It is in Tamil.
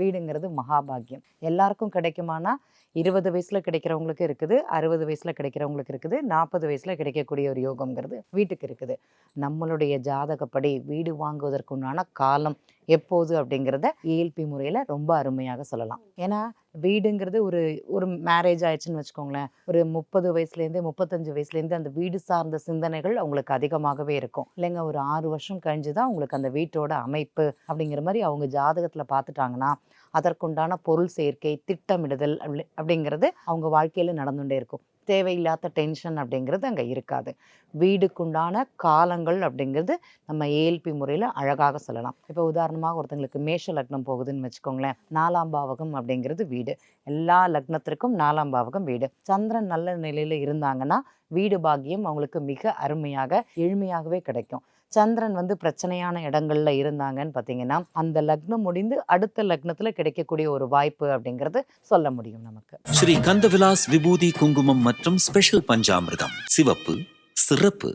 வீடுங்கிறது மகாபாகியம் எல்லாருக்கும் கிடைக்குமானா இருபது வயசுல கிடைக்கிறவங்களுக்கு இருக்குது அறுபது வயசுல கிடைக்கிறவங்களுக்கு இருக்குது நாற்பது வயசுல கிடைக்கக்கூடிய ஒரு யோகம்ங்கிறது வீட்டுக்கு இருக்குது. நம்மளுடைய ஜாதகப்படி வீடு வாங்குவதற்குண்டான காலம் எப்போது அப்படிங்கிறத ஏஎல்பி முறையில் ரொம்ப அருமையாக சொல்லலாம். ஏன்னா வீடுங்கிறது ஒரு ஒரு மேரேஜ் ஆயிடுச்சுன்னு வச்சுக்கோங்களேன். ஒரு முப்பது வயசுலேருந்து முப்பத்தஞ்சு வயசுலேருந்து அந்த வீடு சார்ந்த சிந்தனைகள் அவங்களுக்கு அதிகமாகவே இருக்கும். இல்லைங்க ஒரு ஆறு வருஷம் கழிஞ்சு தான் உங்களுக்கு அந்த வீட்டோட அமைப்பு அப்படிங்கிற மாதிரி அவங்க ஜாதகத்தில் பார்த்துட்டாங்கன்னா அதற்குண்டான பொருள் சேர்க்கை திட்டமிடுதல் அப்படி அப்படிங்கிறது அவங்க வாழ்க்கையில் நடந்துகிட்டே இருக்கும். தேவையில்லாத டென்ஷன் அப்படிங்கிறது அங்கே இருக்காது. வீடுக்குண்டான காலங்கள் அப்படிங்கிறது நம்ம ஏஎல்பி முறையில் அழகாக சொல்லலாம். இப்போ உதாரணமாக ஒருத்தங்களுக்கு மேஷ லக்னம் போகுதுன்னு வச்சுக்கோங்களேன். நாலாம் பாவகம் அப்படிங்கிறது வீடு. எல்லா லக்னத்திற்கும் நாலாம் பாவகம் வீடு. சந்திரன் நல்ல நிலையில் இருந்தாங்கன்னா வீடு பாக்கியம் அவங்களுக்கு மிக அருமையாக எளிமையாகவே கிடைக்கும். சந்திரன் வந்து பிரச்சனையான இடங்கள்ல இருந்தாங்கன்னு பார்த்தீங்கன்னா அந்த லக்னம் முடிந்து அடுத்த லக்னத்துல கிடைக்கக்கூடிய ஒரு வாய்ப்பு அப்படிங்கிறது சொல்ல முடியும் நமக்கு. ஸ்ரீ கந்தவிலாஸ் விபூதி குங்குமம் மற்றும் ஸ்பெஷல் பஞ்சாமிர்தம். சிவப்பு சிறப்பு.